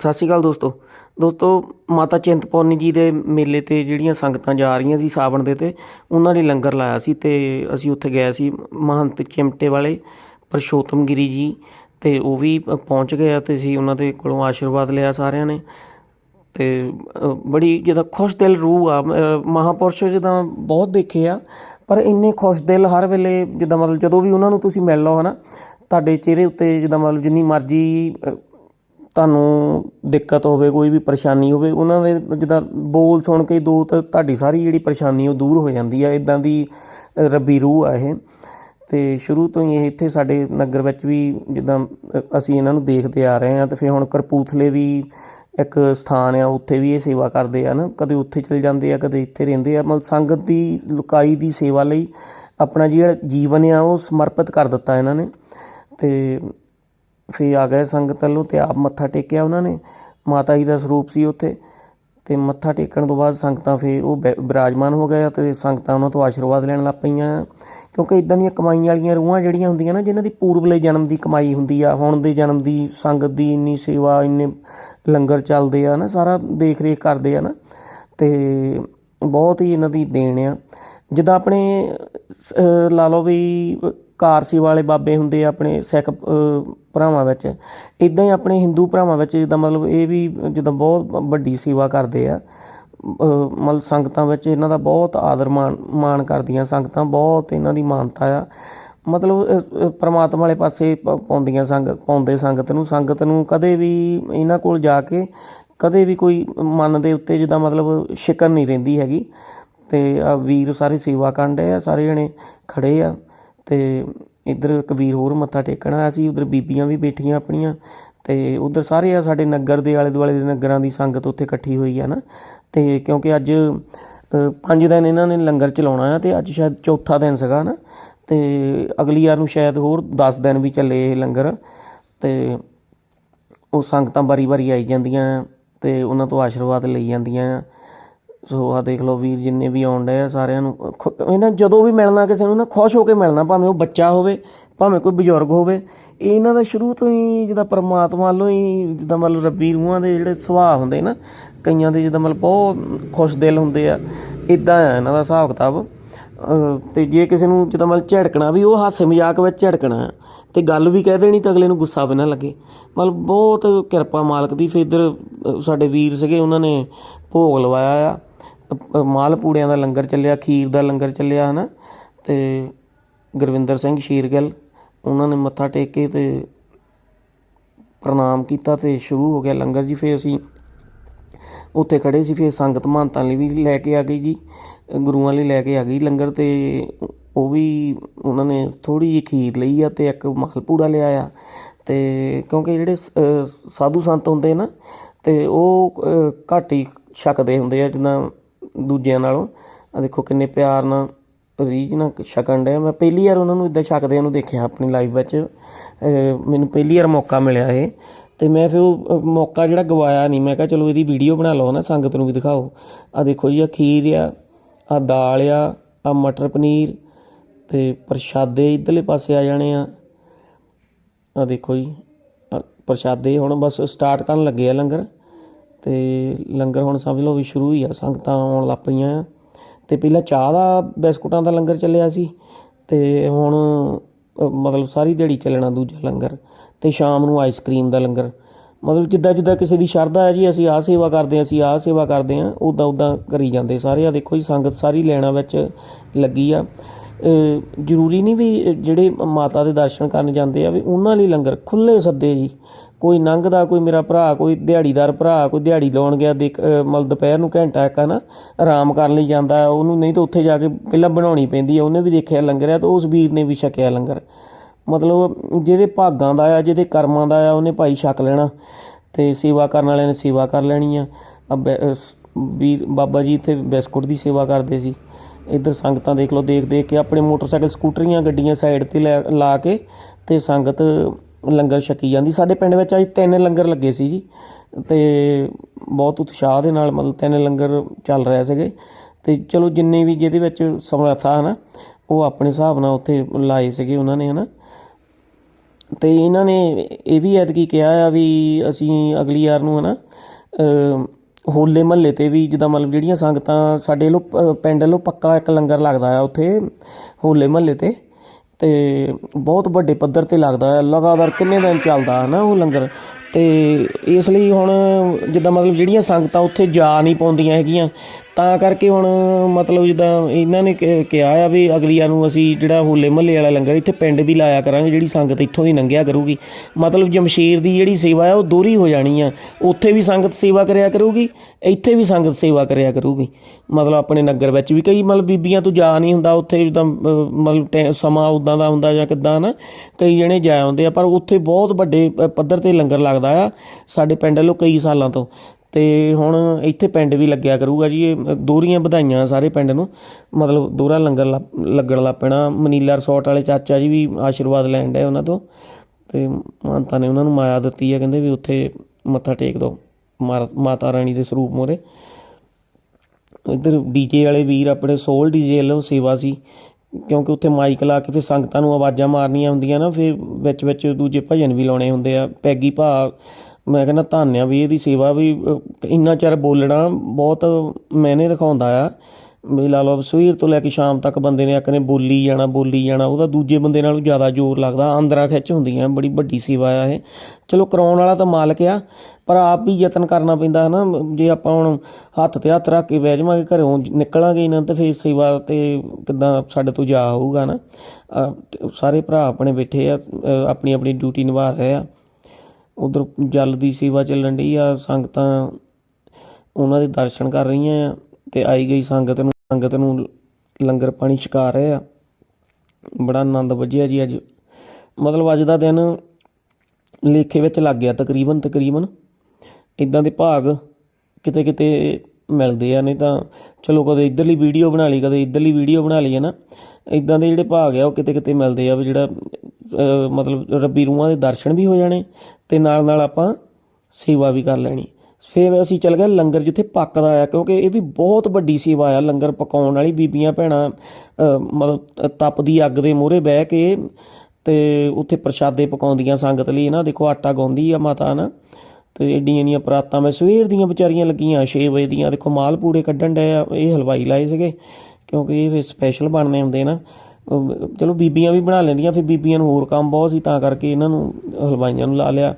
ਸਤਿ ਸ਼੍ਰੀ ਅਕਾਲ ਦੋਸਤੋ। ਦੋਸਤੋ ਮਾਤਾ ਚਿੰਤਪੁਰਨੀ ਜੀ ਦੇ ਮੇਲੇ ਤੇ ਜਿਹੜੀਆਂ ਸੰਗਤਾਂ ਜਾ ਰਹੀਆਂ ਸੀ ਸਾਵਣ ਦੇ ਤੇ ਉਹਨਾਂ ਨੇ ਲੰਗਰ ਲਾਇਆ ਸੀ ਤੇ ਅਸੀਂ ਉੱਥੇ ਗਏ ਸੀ ਮਹੰਤ ਚਿਮਟੇ ਵਾਲੇ ਪਰਸ਼ੋਤਮ ਗਿਰੀ ਜੀ ਤੇ ਉਹ ਵੀ ਪਹੁੰਚ ਗਏ ਆ ਤੇ ਅਸੀਂ ਉਹਨਾਂ ਦੇ ਕੋਲੋਂ ਆਸ਼ੀਰਵਾਦ ਲਿਆ ਸਾਰਿਆਂ ਨੇ। ਤੇ ਬੜੀ ਜਿੱਦਾਂ ਖੁਸ਼ ਦਿਲ ਰੂਹ ਆ ਅ, ਮਹਾਪੁਰਸ਼ ਜਿੱਦਾਂ ਬਹੁਤ ਦੇਖੇ ਆ ਪਰ ਇੰਨੇ ਖੁਸ਼ ਦਿਲ ਹਰ ਵੇਲੇ ਜਿੱਦਾਂ ਮਤਲਬ ਜਦੋਂ ਵੀ ਉਹਨਾਂ ਨੂੰ ਤੁਸੀਂ ਮਿਲ ਲਓ ਹਨਾ ਤੁਹਾਡੇ ਚਿਹਰੇ ਉੱਤੇ ਜਿੱਦਾਂ ਮਤਲਬ ਜਿੰਨੀ ਮਰਜ਼ੀ ਤੁਹਾਨੂੰ ਦਿੱਕਤ ਹੋਵੇ ਕੋਈ ਵੀ ਪਰੇਸ਼ਾਨੀ ਹੋਵੇ ਉਹਨਾਂ ਦੇ ਜਿੱਦਾਂ ਬੋਲ ਸੁਣ ਕੇ ਦੋ ਤਾਂ ਤੁਹਾਡੀ ਸਾਰੀ ਜਿਹੜੀ ਪਰੇਸ਼ਾਨੀ ਉਹ ਦੂਰ ਹੋ ਜਾਂਦੀ ਆ ਇਦਾਂ ਦੀ ਅ, ਰੱਬੀ ਰੂਹ ਆ ਇਹ। ਤੇ ਸ਼ੁਰੂ ਤੋਂ ਹੀ ਇਹ ਇੱਥੇ ਸਾਡੇ ਨਗਰ ਵਿੱਚ ਵੀ ਜਿੱਦਾਂ ਅਸੀਂ ਇਹਨਾਂ ਨੂੰ ਦੇਖਦੇ ਆ ਰਹੇ ਹਾਂ ਤੇ ਫਿਰ ਹੁਣ ਕਰਪੂਥਲੇ ਵੀ ਇੱਕ ਸਥਾਨ ਆ ਉੱਥੇ ਵੀ ਇਹ ਸੇਵਾ ਕਰਦੇ ਆ ਨਾ ਕਦੇ ਉੱਥੇ ਚਲੇ ਜਾਂਦੇ ਆ ਕਦੇ ਇੱਥੇ ਰਹਿੰਦੇ ਆ। ਮਤਲਬ ਸੰਗਤ ਦੀ ਲੁਕਾਈ ਦੀ ਸੇਵਾ ਲਈ ਆਪਣਾ ਜਿਹੜਾ ਜੀਵਨ ਆ ਉਹ ਸਮਰਪਿਤ ਕਰ ਦਿੱਤਾ ਇਹਨਾਂ ਨੇ। ਤੇ ਫਿਰ ਆ ਗਏ ਸੰਗਤ ਵੱਲੋਂ ਤੇ ਆਪ ਮੱਥਾ ਟੇਕਿਆ ਉਹਨਾਂ ਨੇ, ਮਾਤਾ ਜੀ ਦਾ ਸਰੂਪ ਸੀ ਉੱਥੇ, ਤੇ ਮੱਥਾ ਟੇਕਣ ਤੋਂ ਬਾਅਦ ਸੰਗਤਾਂ ਫੇ ਉਹ ਬੈ- ਬਿਰਾਜਮਾਨ ਹੋ ਗਏ ਆ ਤੇ ਸੰਗਤਾਂ ਉਹਨਾਂ ਤੋਂ ਆਸ਼ੀਰਵਾਦ ਲੈਣ ਲੱਗ ਪਈਆਂ ਕਿਉਂਕਿ ਇਦਾਂ ਦੀਆਂ ਕਮਾਈ ਵਾਲੀਆਂ ਰੂਹਾਂ ਜਿਹੜੀਆਂ ਹੁੰਦੀਆਂ ਨਾ, ਜਿਨ੍ਹਾਂ ਦੀ ਪੂਰਬਲੇ ਜਨਮ ਦੀ ਕਮਾਈ ਹੁੰਦੀ ਆ, ਹੁਣ ਦੇ ਜਨਮ ਦੀ ਸੰਗਤ ਦੀ ਇੰਨੀ ਸੇਵਾ, ਇੰਨੇ ਲੰਗਰ ਚੱਲਦੇ ਆ ਨਾ, ਸਾਰਾ ਦੇਖ ਰੇਖ ਕਰਦੇ ਆ ਨਾ, ਤੇ ਬਹੁਤ ਹੀ ਇਹਨਾਂ ਦੀ ਦੇਣ ਆ। ਜਿੱਦਾਂ ਆਪਣੇ ਲਾ ਲਓ ਵੀ ਕਾਰਸੀ ਵਾਲੇ ਬਾਬੇ ਹੁੰਦੇ ਆ ਆਪਣੇ ਸਿੱਖ ਭਰਾਵਾਂ ਵਿੱਚ। ਇਦਾਂ ਹੀ ਆਪਣੇ ਹਿੰਦੂ ਭਰਾਵਾਂ ਵਿੱਚ ਜਿੱਦਾਂ ਮਤਲਬ ਇਹ ਵੀ ਜਿੱਦਾਂ ਬਹੁਤ ਵੱਡੀ ਸੇਵਾ ਕਰਦੇ ਆ। ਮਤਲਬ ਸੰਗਤਾਂ ਵਿੱਚ ਇਹਨਾਂ ਦਾ ਬਹੁਤ ਆਦਰ ਮਾਣ ਮਾਣ ਕਰਦੀਆਂ। ਸੰਗਤਾਂ ਬਹੁਤ ਇਹਨਾਂ ਦੀ ਮਾਨਤਾ ਆ। ਮਤਲਬ ਅਹ, ਪ੍ਰਮਾਤਮਾ ਵਾਲੇ ਪਾਸੇ ਪ- ਪਾਉਂਦੀਆਂ ਸੰਗ ਪਾਉਂਦੇ ਸੰਗਤ ਨੂੰ। ਸੰਗਤ ਨੂੰ ਕਦੇ ਵੀ ਇਹਨਾਂ ਕੋਲ ਜਾ ਕੇ ਕਦੇ ਵੀ ਕੋਈ ਮਨ ਦੇ ਉੱਤੇ ਜਿੱਦਾਂ ਮਤਲਬ ਸ਼ਿਕਨ ਨਹੀਂ ਰਹਿੰਦੀ ਹੈਗੀ। ਤੇ ਆ ਵੀਰ ਸਾਰੇ ਸੇਵਾ ਕਰਨ ਡਏ ਆ ਸਾਰੇ ਜਣੇ ਖੜੇ ਆ। ਅਤੇ ਇੱਧਰ ਇੱਕ ਵੀਰ ਹੋਰ ਮੱਥਾ ਟੇਕਣ ਆਇਆ ਸੀ, ਉੱਧਰ ਬੀਬੀਆਂ ਵੀ ਬੈਠੀਆਂ ਆਪਣੀਆਂ ਅਤੇ ਉੱਧਰ ਸਾਰੇ ਆ ਸਾਡੇ ਨਗਰ ਦੇ ਆਲੇ ਦੁਆਲੇ ਦੇ ਨਗਰਾਂ ਦੀ ਸੰਗਤ ਉੱਥੇ ਇਕੱਠੀ ਹੋਈ ਆ ਨਾ। ਅਤੇ ਕਿਉਂਕਿ ਅੱਜ ਪੰਜ ਦਿਨ ਇਹਨਾਂ ਨੇ ਲੰਗਰ ਚਲਾਉਣਾ ਆ ਅਤੇ ਅੱਜ ਸ਼ਾਇਦ ਚੌਥਾ ਦਿਨ ਸੀਗਾ ਨਾ। ਅਤੇ ਅਗਲੀ ਵਾਰ ਨੂੰ ਸ਼ਾਇਦ ਹੋਰ 10 ਦਿਨ ਵੀ ਚੱਲੇ ਇਹ ਲੰਗਰ। ਅਤੇ ਉਹ ਸੰਗਤਾਂ ਵਾਰੀ-ਵਾਰੀ ਆਈ ਜਾਂਦੀਆਂ ਆ ਤੇ ਉਹਨਾਂ ਤੋਂ ਆਸ਼ੀਰਵਾਦ ਲਈ ਜਾਂਦੀਆਂ ਆ। ਸੋ ਆ ਦੇਖ ਲਓ ਵੀਰ ਜਿੰਨੇ ਵੀ ਆਉਣ ਡਏ ਆ, ਸਾਰਿਆਂ ਨੂੰ ਖੁ- ਇਹਨਾਂ ਜਦੋਂ ਵੀ ਮਿਲਣਾ ਕਿਸੇ ਨੂੰ ਨਾ, ਖੁਸ਼ ਹੋ ਕੇ ਮਿਲਣਾ, ਭਾਵੇਂ ਉਹ ਬੱਚਾ ਹੋਵੇ, ਭਾਵੇਂ ਕੋਈ ਬਜ਼ੁਰਗ ਹੋਵੇ ਇਹਨਾਂ ਦਾ ਸ਼ੁਰੂ ਤੋਂ ਹੀ ਜਿੱਦਾਂ ਪਰਮਾਤਮਾ ਵੱਲੋਂ ਹੀ ਜਿੱਦਾਂ ਮਤਲਬ ਰੱਬੀ ਰੂਹਾਂ ਦੇ ਜਿਹੜੇ ਸੁਭਾਅ ਹੁੰਦੇ ਨਾ, ਕਈਆਂ ਦੇ ਜਿੱਦਾਂ ਮਤਲਬ ਬਹੁਤ ਖੁਸ਼ ਦਿਲ ਹੁੰਦੇ ਆ ਇਦਾਂ ਆ ਇਹਨਾਂ ਦਾ ਹਿਸਾਬ ਕਿਤਾਬ। ਅਹ ਤੇ ਜੇ ਕਿਸੇ ਨੂੰ ਜਿੱਦਾਂ ਮਤਲਬ ਝੜਕਣਾ ਵੀ, ਉਹ ਹਾਸੇ ਮਜ਼ਾਕ ਵਿੱਚ ਝੜਕਣਾ ਆ, ਤੇ ਗੱਲ ਵੀ ਕਹਿ ਦੇਣੀ ਤਾਂ ਅਗਲੇ ਨੂੰ ਗੁੱਸਾ ਵੀ ਨਾ ਲੱਗੇ। ਮਤਲਬ ਬਹੁਤ ਕਿਰਪਾ ਮਾਲਕ ਦੀ, ਫਿਰ ਇੱਧਰ, ਅਹ ਸਾਡੇ ਵੀਰ ਸੀਗੇ, ਉਹਨਾਂ ਨੇ ਭੋਗ ਲਵਾਇਆ ਆ। ਮਾਲ ਪੂੜਿਆਂ ਦਾ ਲੰਗਰ ਚੱਲਿਆ ਖੀਰ ਦਾ ਲੰਗਰ ਚੱਲਿਆ ਹੈ ਨਾ ਅਤੇ ਗੁਰਵਿੰਦਰ ਸਿੰਘ ਸ਼ੀਰਗਿੱਲ ਉਹਨਾਂ ਨੇ ਮੱਥਾ ਟੇਕ ਕੇ ਤੇ ਪ੍ਰਣਾਮ ਕੀਤਾ ਅਤੇ ਸ਼ੁਰੂ ਹੋ ਗਿਆ ਲੰਗਰ ਜੀ। ਫਿਰ ਅਸੀਂ ਉੱਥੇ ਖੜੇ ਸੀ ਫਿਰ ਸੰਗਤ ਮਹੰਤਾਂ ਲਈ ਵੀ ਲੈ ਕੇ ਆ ਗਈ ਜੀ ਗੁਰੂਆਂ ਲਈ ਲੈ ਕੇ ਆ ਗਈ ਲੰਗਰ ਤੇ ਉਹ ਵੀ ਉਹਨਾਂ ਨੇ ਥੋੜੀ ਜਿਹੀ ਖੀਰ ਲਈ ਆ ਤੇ ਇੱਕ ਮਾਲਪੂੜਾ ਲਿਆ ਆ। ਤੇ ਕਿਉਂਕਿ ਜਿਹੜੇ ਸ- ਸਾਧੂ ਸੰਤ ਹੁੰਦੇ ਨਾ ਤੇ ਉਹ ਅਹ, ਘੱਟ ਹੀ ਛਕਦੇ ਹੁੰਦੇ ਆ ਜਿੱਦਾਂ ਦੂਜਿਆਂ ਨਾਲੋਂ। ਆ ਦੇਖੋ ਕਿੰਨੇ ਪਿਆਰ ਨਾਲ ਰੀਝ ਨਾਲ ਛਕਣ ਡਿਆ ਮੈਂ ਪਹਿਲੀ ਵਾਰ ਉਹਨਾਂ ਨੂੰ ਇਦਾਂ ਛਕਦਿਆਂ ਨੂੰ ਦੇਖਿਆ ਆਪਣੀ ਲਾਈਫ ਵਿੱਚ। ਮੈਨੂੰ ਪਹਿਲੀ ਵਾਰ ਮੌਕਾ ਮਿਲਿਆ ਇਹ। ਤੇ ਮੈਂ ਫਿਰ ਉਹ ਮੌਕਾ ਜਿਹੜਾ ਗਵਾਇਆ ਨਹੀਂ। ਮੈਂ ਕਿਹਾ ਚਲੋ ਇਹਦੀ ਵੀਡੀਓ ਬਣਾ ਲਓ ਨਾ, ਸੰਗਤ ਨੂੰ ਵੀ ਦਿਖਾਓ। ਆ ਦੇਖੋ ਜੀ ਆ ਖੀਰ ਆ ਆ ਦਾਲ ਆ ਆ ਮਟਰ ਪਨੀਰ ਤੇ ਪ੍ਰਸ਼ਾਦੇ ਇਧਰਲੇ ਪਾਸੇ ਆ ਜਾਣੇ ਆ। ਆ ਦੇਖੋ ਜੀ ਪ੍ਰਸ਼ਾਦੇ ਹੁਣ ਬਸ ਸਟਾਰਟ ਕਰਨ ਲੱਗੇ ਆ ਲੰਗਰ। ਅਤੇ ਲੰਗਰ ਹੁਣ ਸਮਝ ਲਓ ਵੀ ਸ਼ੁਰੂ ਹੀ ਆ, ਸੰਗਤਾਂ ਆਉਣ ਲੱਗ ਪਈਆਂ ਆ। ਤੇ ਪਹਿਲਾਂ ਚਾਹ ਦਾ ਬਿਸਕੁਟਾਂ ਦਾ ਲੰਗਰ ਚੱਲਿਆ ਸੀ ਅਤੇ ਹੁਣ ਮਤਲਬ ਸਾਰੀ ਦਿਹਾੜੀ ਚੱਲਣਾ ਦੂਜਾ ਲੰਗਰ ਅਤੇ ਸ਼ਾਮ ਨੂੰ ਆਈਸਕ੍ਰੀਮ ਦਾ ਲੰਗਰ। ਮਤਲਬ ਜਿੱਦਾਂ ਜਿੱਦਾਂ ਕਿਸੇ ਦੀ ਸ਼ਰਧਾ ਹੈ ਜੀ, ਅਸੀਂ ਆਹ ਸੇਵਾ ਕਰਦੇ ਹਾਂ, ਅਸੀਂ ਆਹ ਸੇਵਾ ਕਰਦੇ ਹਾਂ ਉਦਾਂ ਉਦਾਂ ਕਰੀ ਜਾਂਦੇ ਸਾਰੇ। ਆ ਦੇਖੋ ਜੀ, ਸੰਗਤ ਸਾਰੀ ਲੈਣਾ ਵਿੱਚ ਲੱਗੀ ਆ। ਜ਼ਰੂਰੀ ਨਹੀਂ ਵੀ ਜਿਹੜੇ ਮਾਤਾ ਦੇ ਦਰਸ਼ਨ ਕਰਨ ਜਾਂਦੇ ਆ, ਵੀ ਉਹਨਾਂ ਲਈ ਲੰਗਰ ਖੁੱਲੇ ਸੱਦੇ ਜੀ। ਕੋਈ ਲੰਘਦਾ ਕੋਈ ਮੇਰਾ ਭਰਾ ਕੋਈ ਦਿਹਾੜੀਦਾਰ ਭਰਾ ਕੋਈ ਦਿਹਾੜੀ ਲਾਉਣ ਗਿਆ ਦੇਖ ਅ, ਮਤਲਬ ਦੁਪਹਿਰ ਨੂੰ ਘੰਟਾ ਇੱਕ ਨਾ ਆਰਾਮ ਕਰਨ ਲਈ ਜਾਂਦਾ ਉਹਨੂੰ ਨਹੀਂ ਤਾਂ ਉੱਥੇ ਜਾ ਕੇ ਪਹਿਲਾਂ ਬਣਾਉਣੀ ਪੈਂਦੀ ਹੈ ਉਹਨੇ ਵੀ ਦੇਖਿਆ ਲੰਗਰ ਆ ਤਾਂ ਉਸ ਵੀਰ ਨੇ ਵੀ ਛਕਿਆ ਲੰਗਰ। ਮਤਲਬ ਜਿਹਦੇ ਭਾਗਾਂ ਦਾ ਆ ਜਿਹਦੇ ਕਰਮਾਂ ਦਾ ਆ ਉਹਨੇ ਭਾਈ ਛਕ ਲੈਣਾ ਤੇ ਸੇਵਾ ਕਰਨ ਵਾਲਿਆਂ ਨੇ ਸੇਵਾ ਕਰ ਲੈਣੀ ਆ। ਬੈ- ਵੀਰ ਬਾਬਾ ਜੀ ਇੱਥੇ ਬਿਸਕੁਟ ਦੀ ਸੇਵਾ ਕਰਦੇ ਸੀ। ਇੱਧਰ ਸੰਗਤਾਂ ਦੇਖ ਲਓ ਦੇਖ ਦੇਖ ਕੇ ਆਪਣੇ ਮੋਟਰਸਾਈਕਲ ਸਕੂਟਰੀਆਂ ਗੱਡੀਆਂ ਸਾਈਡ ਤੇ ਲੈ- ਲਾ ਕੇ ਤੇ ਸੰਗਤ ਲੰਗਰ ਛਕੀ ਜਾਂਦੀ। ਸਾਡੇ ਪਿੰਡ ਵਿੱਚ ਅੱਜ ਤਿੰਨ ਲੰਗਰ ਲੱਗੇ ਸੀ ਜੀ। ਤੇ ਬਹੁਤ ਉਤਸ਼ਾਹ ਦੇ ਨਾਲ ਮਤਲਬ ਤਿੰਨ ਲੰਗਰ ਚੱਲ ਰਿਹਾ ਸੀਗੇ। ਤੇ ਚਲੋ ਜਿੰਨੇ ਵੀ ਜਿਹਦੇ ਵਿੱਚ ਸਮਰੱਥਾ ਹੈ ਨਾ ਉਹ ਆਪਣੇ ਹਿਸਾਬ ਨਾਲ ਉੱਥੇ ਲਾਏ ਸੀਗੇ ਉਹਨਾਂ ਨੇ ਹਨਾ। ਤੇ ਇਹਨਾਂ ਨੇ ਇਹ ਵੀ ਐਤਕੀ ਕਿਹਾ ਆ ਵੀ ਅਸੀਂ ਅਗਲੀ ਯਾਰ ਨੂੰ ਹਨਾ ਅ, ਹੋਲੇ ਮਹੱਲੇ ਤੇ ਵੀ ਜਿੱਦਾਂ ਮਤਲਬ ਜਿਹੜੀਆਂ ਸੰਗਤਾਂ ਸਾਡੇ ਵੱਲੋਂ ਪ- ਪਿੰਡ ਵੱਲੋਂ ਪੱਕਾ ਇੱਕ ਲੰਗਰ ਲੱਗਦਾ ਆ ਉੱਥੇ ਹੋਲੇ ਮਹੱਲੇ ਤੇ। ਤੇ ਬਹੁਤ ਵੱਡੇ ਪੱਧਰ ਤੇ ਲੱਗਦਾ ਹੈ। ਲਗਾਤਾਰ ਕਿੰਨੇ ਦਿਨ ਚੱਲਦਾ ਹੈ ਨਾ ਉਹ ਲੰਗਰ? ਤੇ ਇਸ ਲਈ ਹੁਣ ਜਿੱਦਾਂ ਮਤਲਬ ਜਿਹੜੀਆਂ ਸੰਗਤਾਂ ਉੱਥੇ ਜਾ ਨਹੀਂ ਪਾਉਂਦੀਆਂ ਹੈਗੀਆਂ ਤਾਂ ਕਰਕੇ ਹੁਣ ਮਤਲਬ ਜਿੱਦਾਂ ਇਹਨਾਂ ਨੇ ਕਿ- ਕਿਹਾ ਆ ਵੀ ਅਗਲੀਆਂ ਨੂੰ ਅਸੀਂ ਜਿਹੜਾ ਹੋਲੇ ਮਹੱਲੇ ਵਾਲਾ ਲੰਗਰ ਇੱਥੇ ਪਿੰਡ ਵੀ ਲਾਇਆ ਕਰਾਂਗੇ, ਜਿਹੜੀ ਸੰਗਤ ਇੱਥੋਂ ਦੀ ਲੰਘਿਆ ਕਰੂਗੀ। ਮਤਲਬ ਜਮਸ਼ੀਰ ਦੀ ਜਿਹੜੀ ਸੇਵਾ ਆ, ਉਹ ਦੋਹਰੀ ਹੋ ਜਾਣੀ ਆ। ਉੱਥੇ ਵੀ ਸੰਗਤ ਸੇਵਾ ਕਰਿਆ ਕਰੂਗੀ, ਇੱਥੇ ਵੀ ਸੰਗਤ ਸੇਵਾ ਕਰਿਆ ਕਰੂਗੀ। ਮਤਲਬ ਆਪਣੇ ਨਗਰ ਵਿੱਚ ਵੀ ਕਈ ਮਤਲਬ ਬੀਬੀਆਂ ਤੋਂ ਜਾ ਨਹੀਂ ਹੁੰਦਾ, ਉੱਥੇ ਜਿੱਦਾਂ ਮਤਲਬ ਟੈ- ਸਮਾਂ ਉਦਾਂ ਦਾ ਹੁੰਦਾ ਜਾਂ ਕਿੱਦਾਂ ਨਾ, ਕਈ ਜਣੇ ਜਾ ਆਉਂਦੇ ਆ, ਪਰ ਉੱਥੇ ਬਹੁਤ ਵੱਡੇ ਪੱਧਰ ਤੇ ਲੰਗਰ ਲੱਗਦਾ ਆ, ਸਾਡੇ ਪਿੰਡ ਵੱਲੋਂ ਕਈ ਸਾਲਾਂ ਤੋਂ। ਅਤੇ ਹੁਣ ਇੱਥੇ ਪਿੰਡ ਵੀ ਲੱਗਿਆ ਕਰੂਗਾ ਜੀ, ਇਹ ਦੋਹਰੀਆਂ ਵਧਾਈਆਂ ਸਾਰੇ ਪਿੰਡ ਨੂੰ। ਮਤਲਬ ਦੋਹਰਾ ਲੰਗਰ ਲੱਗ- ਲੱਗਣ ਲੱਗ ਪੈਣਾ। ਮਨੀਲਾ ਰਿਸੋਰਟ ਵਾਲੇ ਚਾਚਾ ਜੀ ਵੀ ਆਸ਼ੀਰਵਾਦ ਲੈਣ ਡਏ ਉਹਨਾਂ ਤੋਂ। ਅਤੇ ਮਾਨਤਾ ਨੇ ਉਹਨਾਂ ਨੂੰ ਮਾਇਆ ਦਿੱਤੀ ਹੈ ਕਹਿੰਦੇ ਵੀ ਉੱਥੇ ਮੱਥਾ ਟੇਕ ਦਿਓ ਮਾਰ- ਮਾਤਾ ਰਾਣੀ ਦੇ ਸਰੂਪ ਮੋਰੇ। ਇੱਧਰ ਡੀਜੇ ਵਾਲੇ ਵੀਰ, ਆਪਣੇ ਸੋਲ ਡੀਜੇ ਵੱਲੋਂ ਸੇਵਾ ਸੀ, ਕਿਉਂਕਿ ਉੱਥੇ ਮਾਈਕ ਲਾ ਕੇ ਫਿਰ ਸੰਗਤਾਂ ਨੂੰ ਆਵਾਜ਼ਾਂ ਮਾਰਨੀਆਂ ਹੁੰਦੀਆਂ ਨਾ, ਫਿਰ ਵਿੱਚ ਵਿੱਚ ਦੂਜੇ ਭਜਨ ਵੀ ਲਾਉਣੇ ਹੁੰਦੇ ਆ। ਪੈਗੀ ਭਾ ਮੈਂ ਕਹਿੰਦਾ ਧੰਨਿਆ ਵੀ ਇਹਦੀ ਸੇਵਾ ਵੀ ਇੰਨਾ ਚਿਰ ਬੋਲਣਾ ਬਹੁਤ ਮੈਨੇ ਰਖਾਉਂਦਾ ਆ। ਵੀ ਲਾ ਲਓ, ਸਵੇਰ ਤੋਂ ਲੈ ਕੇ ਸ਼ਾਮ ਤੱਕ ਬੰਦੇ ਨੇ ਆਖਨੇ ਬੋਲੀ ਜਾਣਾ ਬੋਲੀ ਜਾਣਾ, ਉਹਦਾ ਦੂਜੇ ਬੰਦੇ ਨਾਲੋਂ ਜ਼ਿਆਦਾ ਜ਼ੋਰ ਲੱਗਦਾ, ਅੰਦਰਾਂ ਖਿੱਚ ਹੁੰਦੀਆਂ, ਬੜੀ ਵੱਡੀ ਸੇਵਾ ਆ ਇਹ। ਚਲੋ, ਕਰਾਉਣ ਵਾਲਾ ਤਾਂ ਮਾਲਕ ਆ, ਪਰ ਆਪ ਵੀ ਯਤਨ ਕਰਨਾ ਪੈਂਦਾ ਹੈ ਨਾ ਜੇ ਆਪਾਂ ਹੁਣ ਹੱਥ ਤੇ ਹੱਥ ਰੱਖ ਕੇ ਬਹਿ ਜਾਵਾਂਗੇ, ਘਰੋਂ ਨਿਕਲਾਂਗੇ ਇਹਨਾਂ ਨਾ ਤੇ, ਫਿਰ ਸੇਵਾ ਤੇ ਕਿੱਦਾਂ ਸਾਡੇ ਤੋਂ ਜਾ ਹੋਊਗਾ ਨਾ ਸਾਰੇ ਭਰਾ ਆਪਣੇ ਬੈਠੇ ਆ ਆਪਣੀ ਆਪਣੀ ਡਿਊਟੀ ਨਿਭਾ ਰਹੇ ਆ। ਉੱਧਰ ਜਲ ਦੀ ਸੇਵਾ ਚੱਲਣ ਡਈ ਆ, ਸੰਗਤਾਂ ਉਹਨਾਂ ਦੇ ਦਰਸ਼ਨ ਕਰ ਰਹੀਆਂ ਆ ਤੇ ਆਈ ਗਈ ਸੰਗਤ ਨੂੰ ਸੰਗਤ ਨੂੰ ਲੰਗਰ ਪਾਣੀ ਛਕਾ ਰਹੇ ਆ। ਬੜਾ ਆਨੰਦ ਵੱਜਿਆ ਜੀ ਅੱਜ। ਮਤਲਬ ਅੱਜ ਦਾ ਦਿਨ ਲੇਖੇ ਵਿੱਚ ਲੱਗ ਗਿਆ ਤਕਰੀਬਨ ਤਕਰੀਬਨ। ਇਦਾਂ ਦੇ ਭਾਗ ਕਿਤੇ ਕਿਤੇ ਮਿਲਦੇ ਆ ਨਹੀਂ ਤਾਂ ਚਲੋ ਕਦੇ ਇਧਰਲੀ ਵੀਡੀਓ ਬਣਾ ਲਈ ਕਦੇ ਇਧਰਲੀ ਵੀਡੀਓ ਬਣਾ ਲਈ ਹੈ ਨਾ। ਇਦਾਂ ਦੇ ਜਿਹੜੇ ਭਾਗ ਆ ਉਹ ਕਿਤੇ ਕਿਤੇ ਮਿਲਦੇ ਆ ਵੀ ਜਿਹੜਾ ਮਤਲਬ ਰੱਬੀ ਰੂਹਾਂ ਦੇ ਦਰਸ਼ਨ ਵੀ ਹੋ ਜਾਣੇ ਤੇ ਨਾਲ ਨਾਲ ਆਪਾਂ ਸੇਵਾ ਵੀ ਕਰ ਲੈਣੀ। ਫਿਰ ਅਸੀਂ ਚੱਲ ਗਏ ਲੰਗਰ ਜਿੱਥੇ ਪੱਕਦਾ ਆ ਕਿਉਂਕਿ ਇਹ ਵੀ ਬਹੁਤ ਵੱਡੀ ਸੇਵਾ ਆ ਲੰਗਰ ਪਕਾਉਣ ਵਾਲੀ ਬੀਬੀਆਂ ਭੈਣਾਂ ਅਹ, ਮਤਲਬ ਤਪਦੀ ਅੱਗ ਦੇ ਮੂਹਰੇ ਬਹਿ ਕੇ ਤੇ ਉੱਥੇ ਪ੍ਰਸ਼ਾਦੇ ਪਕਾਉਂਦੀਆਂ ਸੰਗਤ ਲਈ ਨਾ ਦੇਖੋ ਆਟਾ ਗਾਉਂਦੀ ਆ ਮਾਤਾ ਨਾ ਤੇ ਏਡੀਆਂ ਏਡੀਆਂ ਪਰਾਤਾਂ ਮੈਂ ਸਵੇਰ ਦੀਆਂ ਵਿਚਾਰੀਆਂ ਲੱਗੀਆਂ 6 ਵਜੇ ਦੀਆਂ। ਦੇਖੋ, ਮਾਲ ਪੂੜੇ ਕੱਢਣ ਡਏ ਆ, ਇਹ ਹਲਵਾਈ ਲਾਏ ਸੀਗੇ, ਕਿਉਂਕਿ ਇਹ ਫਿਰ ਸਪੈਸ਼ਲ ਬਣਨੇ ਹੁੰਦੇ ਨਾ। ਚਲੋ, ਬੀਬੀਆਂ ਵੀ ਬਣਾ ਲੈਂਦੀਆਂ, ਫਿਰ ਬੀਬੀਆਂ ਨੂੰ ਹੋਰ ਕੰਮ ਬਹੁਤ ਸੀ, ਤਾਂ ਕਰਕੇ ਇਹਨਾਂ ਨੂੰ ਹਲਵਾਈਆਂ ਨੂੰ ਲਾ ਲਿਆ।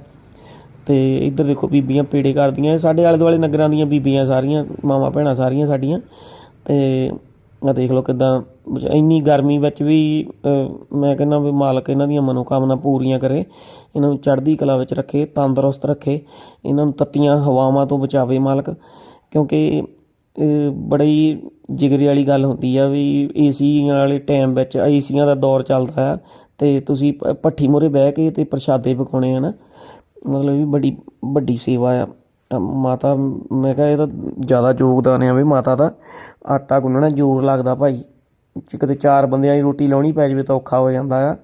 ਤੇ ਇੱਧਰ ਦੇਖੋ, ਬੀਬੀਆਂ ਪੇੜੇ ਕਰਦੀਆਂ, ਸਾਡੇ ਆਲੇ ਦੁਆਲੇ ਨਗਰਾਂ ਦੀਆਂ ਬੀਬੀਆਂ ਸਾਰੀਆਂ ਮਾਵਾਂ ਭੈਣਾਂ ਸਾਰੀਆਂ ਸਾਡੀਆਂ। ਤੇ ਆ ਦੇਖ ਲਓ ਕਿਦਾਂ ਇੰਨੀ ਗਰਮੀ ਵਿੱਚ ਵੀ ਮੈਂ ਕਹਿੰਦਾ ਵੀ ਮਾਲਕ ਇਹਨਾਂ ਦੀਆਂ ਮਨੋਕਾਮਨਾ ਪੂਰੀਆਂ ਕਰੇ, ਇਹਨਾਂ ਨੂੰ ਚੜ੍ਹਦੀ ਕਲਾ ਵਿੱਚ ਰੱਖੇ, ਤੰਦਰੁਸਤ ਰੱਖੇ, ਇਹਨਾਂ ਨੂੰ ਤੱਤੀਆਂ ਹਵਾਵਾਂ ਤੋਂ ਬਚਾਵੇ ਮਾਲਕ। ਕਿਉਂਕਿ ਇਹ ਬੜੀ ਜਿਗਰੇ ਵਾਲੀ ਗੱਲ ਹੁੰਦੀ ਆ ਵੀ ਏਸੀ ਵਾਲੇ ਟਾਈਮ ਵਿੱਚ ਏਸੀਆਂ ਦਾ ਦੌਰ ਚੱਲਦਾ ਆ ਤੇ ਤੁਸੀਂ ਭ- ਭੱਠੀ ਮੂਹਰੇ ਬਹਿ ਕੇ ਤੇ ਪ੍ਰਸ਼ਾਦੇ ਪਕਾਉਣੇ ਆ ਨਾ। ਮਤਲਬ ਵੀ ਬੜੀ, ਵੱਡੀ ਸੇਵਾ ਆ। ਮਾਤਾ, ਮੈਂ ਕਿਹਾ ਇਹ ਤਾਂ ਜ਼ਿਆਦਾ ਯੋਗਦਾਨ ਆ ਵੀ ਮਾਤਾ ਦਾ। ਆਟਾ ਗੁੰਨਣਾ ਜ਼ੋਰ ਲੱਗਦਾ ਭਾਈ। ਕਿਤੇ ਚਾਰ ਬੰਦਿਆਂ ਦੀ ਰੋਟੀ ਲਾਉਣੀ ਪੈ ਜਾਵੇ ਤਾਂ ਔਖਾ ਹੋ ਜਾਂਦਾ ਆ।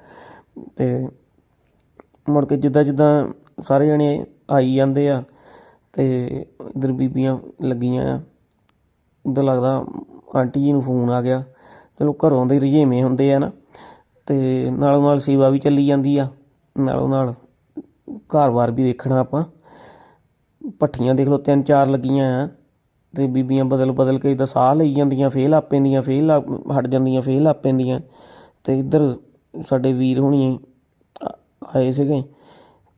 ਤੇ ਮੁੜ ਕੇ ਜਿੱਦਾਂ ਜਿੱਦਾਂ ਸਾਰੇ ਜਣੇ ਆਈ ਜਾਂਦੇ ਆ ਤੇ ਇਧਰ ਬੀਬੀਆਂ ਲੱਗੀਆਂ ਆ। ਇੱਦਾਂ ਲੱਗਦਾ ਆਂਟੀ ਜੀ ਨੂੰ ਫੋਨ ਆ ਗਿਆ। ਚਲੋ ਘਰੋਂ ਦੇ ਰੁਝੇਵੇਂ ਹੁੰਦੇ ਆ ਨਾ। ਤੇ ਨਾਲੋਂ ਨਾਲ ਸੇਵਾ ਵੀ ਚੱਲੀ ਜਾਂਦੀ ਆ। ਨਾਲੋਂ ਨਾਲ ਘਰ-ਬਾਰ ਵੀ ਦੇਖਣਾ ਆਪਾਂ। ਭੱਠੀਆਂ ਦੇਖ ਲਓ, ਤਿੰਨ ਚਾਰ ਲੱਗੀਆਂ ਆ। ਤੇ ਬੀਬੀਆਂ ਬਦਲ ਬਦਲ ਕੇ ਇਹਦਾ ਸਾਹ ਲਈ ਜਾਂਦੀਆਂ ਫੇਲ ਆ ਪੈਂਦੀਆਂ ਫੇਲ ਆ ਹਟ ਜਾਂਦੀਆਂ ਫੇਲ ਆ ਪੈਂਦੀਆਂ। ਤੇ ਇੱਧਰ ਸਾਡੇ ਵੀਰ ਹੁਣੀ ਆਏ ਸੀਗੇ।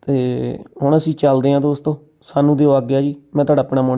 ਤੇ ਹੁਣ ਅਸੀਂ ਚੱਲਦੇ ਹਾਂ ਦੋਸਤੋ, ਸਾਨੂੰ ਦਿਓ ਆਗਿਆ ਜੀ, ਮੈਂ ਤੁਹਾਡਾ ਆਪਣਾ ਮੋਂ